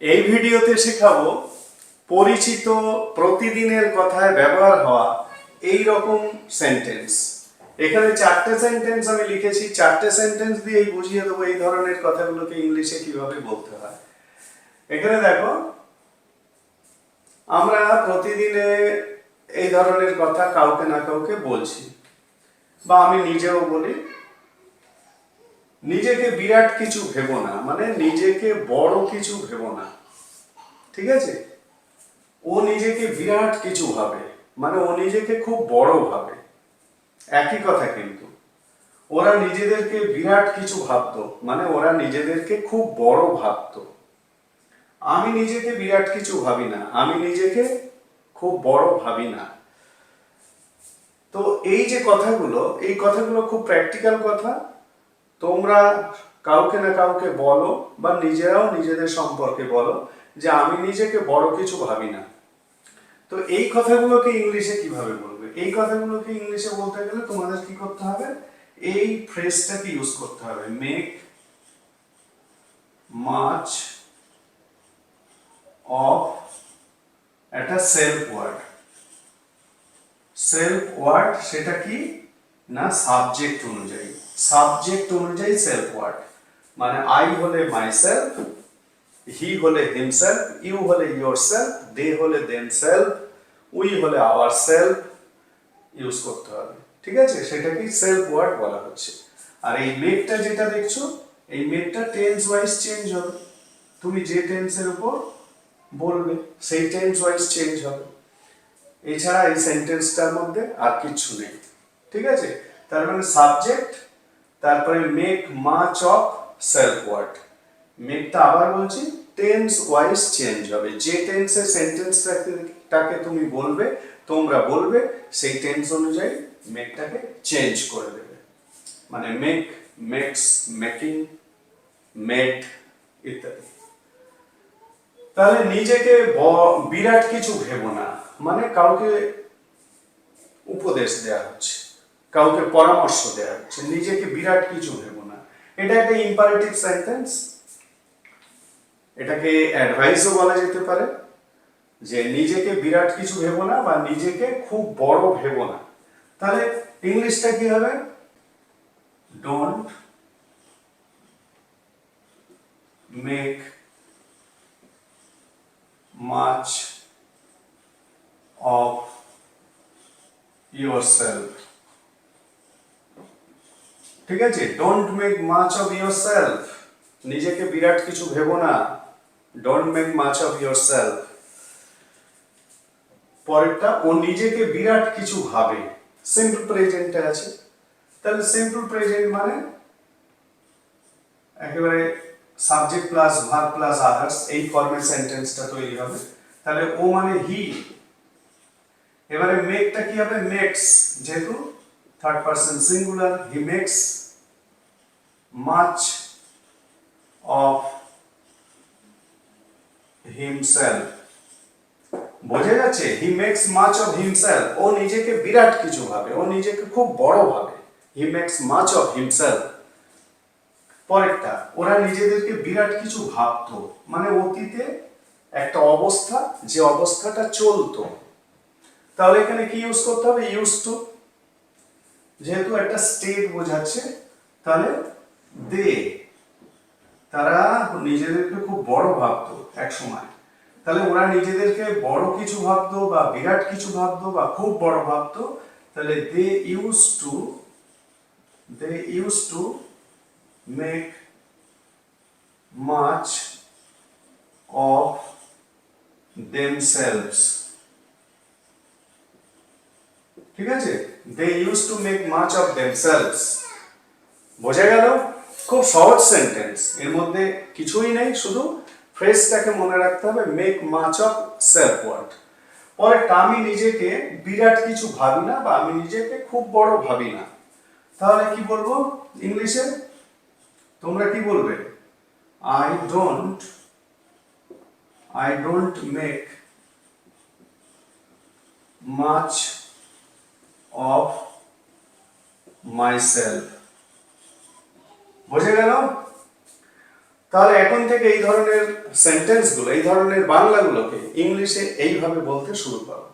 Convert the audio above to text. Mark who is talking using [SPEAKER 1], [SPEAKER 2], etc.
[SPEAKER 1] এই ভিডিওতে শেখাবো পরিচিত প্রতিদিনের কথায় ব্যবহার হওয়া এই রকম সেন্টেন্স এখানে চারটে সেন্টেন্স আমি লিখেছি। চারটে সেন্টেন্স দিয়েই বুঝিয়ে দেবো এই ধরনের কথাগুলোকে ইংলিশে কীভাবে বলতে হয়। এখানে দেখো, আমরা প্রতিদিনে এই ধরনের কথা কাউকে না কাউকে বলছি, বা আমি নিজেও বলি নিজেকে বিরাট কিছু ভেবো না মানে নিজেকে বড় কিছু ভেবো না। ঠিক আছে? ও নিজেকে বিরাট কিছু ভাবে মানে ও নিজেকে খুব বড় ভাবে। একই কথা কিন্তু। ওরা নিজেদেরকে বিরাট কিছু ভাবতো মানে ওরা নিজেদেরকে খুব বড় ভাবতো। আমি নিজেকে বিরাট কিছু ভাবি না, আমি নিজেকে খুব বড় ভাবি না। তো এই যে কথাগুলো, এই কথাগুলো খুব প্র্যাকটিক্যাল কথা তোমরা কাউকে না কাউকে বলো বা নিজেরাও নিজেদের সম্পর্কে বলো যে আমি নিজেকে বড় কিছু ভাবি না। তো এই কথাগুলোকে ইংলিশে কীভাবে বলবে? এই কথাগুলোকে ইংলিশে বলতে গেলে তোমাদের কি করতে হবে? এই ফ্রেজটাকে ইউজ করতে হবে। মেক মাচ অফ একটা সেলফ ওয়ার্ড সেলফ ওয়ার্ড সেটা কি? না সাবজেক্ট অনুযায়ী। সাবজেক্ট অনুযায়ী সেলফ ওয়ার্ড মানে আই হলে মাই সেলফ হি হলে হিমসেলফ ইউ হলে ইয়োর সেলফ দে হলে দেম সেলফ উই হলে আওয়ার সেলফ ইউজ করতে হবে। ঠিক আছে? সেটা কি সেলফ ওয়ার্ড বলা হচ্ছে। আর এই মেকটা যেটা দেখছ, এই মেকটা টেন্স ওয়াইজ চেঞ্জ হবে। তুমি যে টেন্সের উপর বলবে, সেই টেন্স ওয়াইজ চেঞ্জ হবে। এছাড়া এই সেন্টেন্সটার মধ্যে আর কিছু নেই। ঠিক আছে? তার মানে সাবজেক্ট তারপরে make much of self word মেকটা আবার বলছি টেন্স ওয়াইজ চেঞ্জ হবে। যে টেন্সে সেন্টেন্সটাকে তুমি বলবে, তোমরা বলবে, সেই টেন্স অনুযায়ী মেকটাকে চেঞ্জ করে দেবে। মানে মেক মেক্স মেকিং মেড ইত্যাদি। তাহলে নিজেকে বিরাট কিছু ভেবো না। মানে কাউকে উপদেশ দেওয়া হচ্ছে। কাউকে পরামর্শ দেওয়া হচ্ছে, নিজেকে বিরাট কিছু ভেবো না। এটা একটা ইম্পারেটিভ সেন্টেন্স এটাকে অ্যাডভাইসও বলা যেতে পারে যে নিজেকে বিরাট কিছু ভেবো না বা নিজেকে খুব বড় ভেবো না। তাহলে ইংলিশটা কি হবে? Don't make much of yourself. ঠিক আছে? Don't make much of your self নিজেকে বিরাট কিছু ভেবো না। Don't make much of your self পরেরটা, ও নিজেকে বিরাট কিছু ভাবে। সিম্পল প্রেজেন্টে আছে। তাহলে সিম্পল প্রেজেন্ট মানে একেবারে subject plus verb plus others এই ফর্মে সেন্টেন্সটা তৈরি হবে। তাহলে ও মানে হি এবারে মেকটা কি হবে? মেক্স যেহেতু third person singular he makes much of himself বোঝা যাচ্ছে he makes much of himself ও নিজেকে বিরাট কিছু ভাবে, ও নিজেকে খুব বড় ভাবে। He makes much of himself পরেরটা, ওরা নিজেদেরকে বিরাট কিছু ভাবতো মানে অতীতে একটা অবস্থা, যে অবস্থাটা চলতো। তাহলে এখানে কি ইউজ করতে হবে? ইউজ টু যেহেতু একটা স্টেট বোঝাচ্ছে, তাহলে দে। তারা নিজেদেরকে খুব বড় ভাবতো এক সময় তাহলে ওরা নিজেদেরকে বড় কিছু ভাবতো বা বিরাট কিছু ভাবতো বা খুব বড় ভাবতো, তাহলে they use to they use to make much of themselves ঠিক আছে? They use to make much of themselves. বোঝা গেল? খুব সহজ সেন্টেন্স এর মধ্যে কিছুই নেই, শুধু ফ্রেজটাকে মনে রাখতে হবে make much of self word পরেরটা আমি নিজেকে বিরাট কিছু ভাবি না বা আমি নিজেকে খুব বড় ভাবি না। তাহলে কি বলব ইংলিশে? তোমরা কি বলবে? I don't I don't make much of my self বোঝা গেল? তাহলে এখন থেকে এই ধরনের সেন্টেন্সগুলো এই ধরনের বাংলাগুলোকে ইংলিশে এইভাবে বলতে শুরু করো।